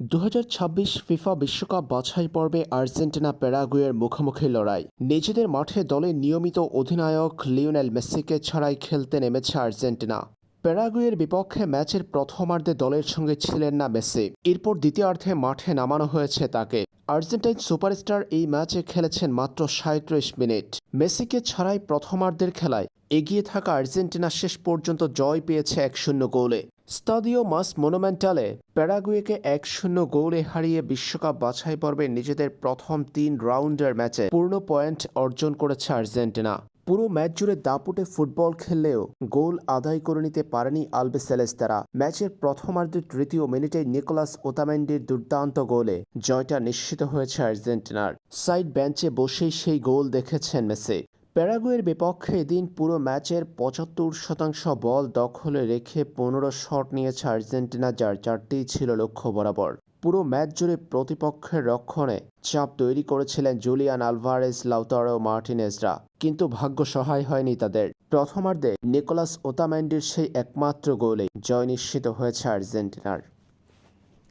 দু হাজার ছাব্বিশ ফিফা বিশ্বকাপ বাছাই পর্বে আর্জেন্টিনা প্যারাগুয়ের মুখোমুখি লড়াই। নিজেদের মাঠে দলের নিয়মিত অধিনায়ক লিওনেল মেসিকে ছাড়াই খেলতে নেমেছে আর্জেন্টিনা। প্যারাগুয়ের বিপক্ষে ম্যাচের প্রথমার্ধে দলের সঙ্গে ছিলেন না মেসি। এরপর দ্বিতীয়ার্ধে মাঠে নামানো হয়েছে তাকে। আর্জেন্টাইন সুপারস্টার এই ম্যাচে খেলেছেন মাত্র সাঁত্রিশ মিনিট। মেসিকে ছাড়াই প্রথমার্ধের খেলায় এগিয়ে থাকা আর্জেন্টিনা শেষ পর্যন্ত জয় পেয়েছে এক শূন্য গোলে। স্তাদিও মাস মনুমেন্টালে প্যারাগুয়েকে এক শূন্য গোলে হারিয়ে বিশ্বকাপ বাছাই পর্বে নিজেদের প্রথম তিন রাউন্ডের ম্যাচে পূর্ণ পয়েন্ট অর্জন করেছে আর্জেন্টিনা। পুরো ম্যাচ জুড়ে দাপুটে ফুটবল খেললেও গোল আদায় করে নিতে পারেনি আলবেসেলেস্তারা। ম্যাচের প্রথমার্ধের তৃতীয় মিনিটে নিকোলাস ওতামেন্ডির দুর্দান্ত গোলে জয়টা নিশ্চিত হয়েছে আর্জেন্টিনার। সাইড বেঞ্চে বসেই সেই গোল দেখেছেন মেসি। প্যারাগুয়ের বিপক্ষে দিন পুরো ম্যাচের পঁচাত্তর শতাংশ বল দখলে রেখে পনেরো শট নিয়েছে আর্জেন্টিনা, যার চারটি ছিল লক্ষ্য বরাবর। পুরো ম্যাচ জুড়ে প্রতিপক্ষের রক্ষণে চাপ তৈরি করেছিলেন জুলিয়ান আলভারেজ লাউতারো মার্টিনেজরা, কিন্তু ভাগ্য সহায় হয়নি তাদের। প্রথমার্ধে নিকোলাস ওতাম্যান্ডির সেই একমাত্র গোলে জয় নিশ্চিত হয়েছে আর্জেন্টিনার।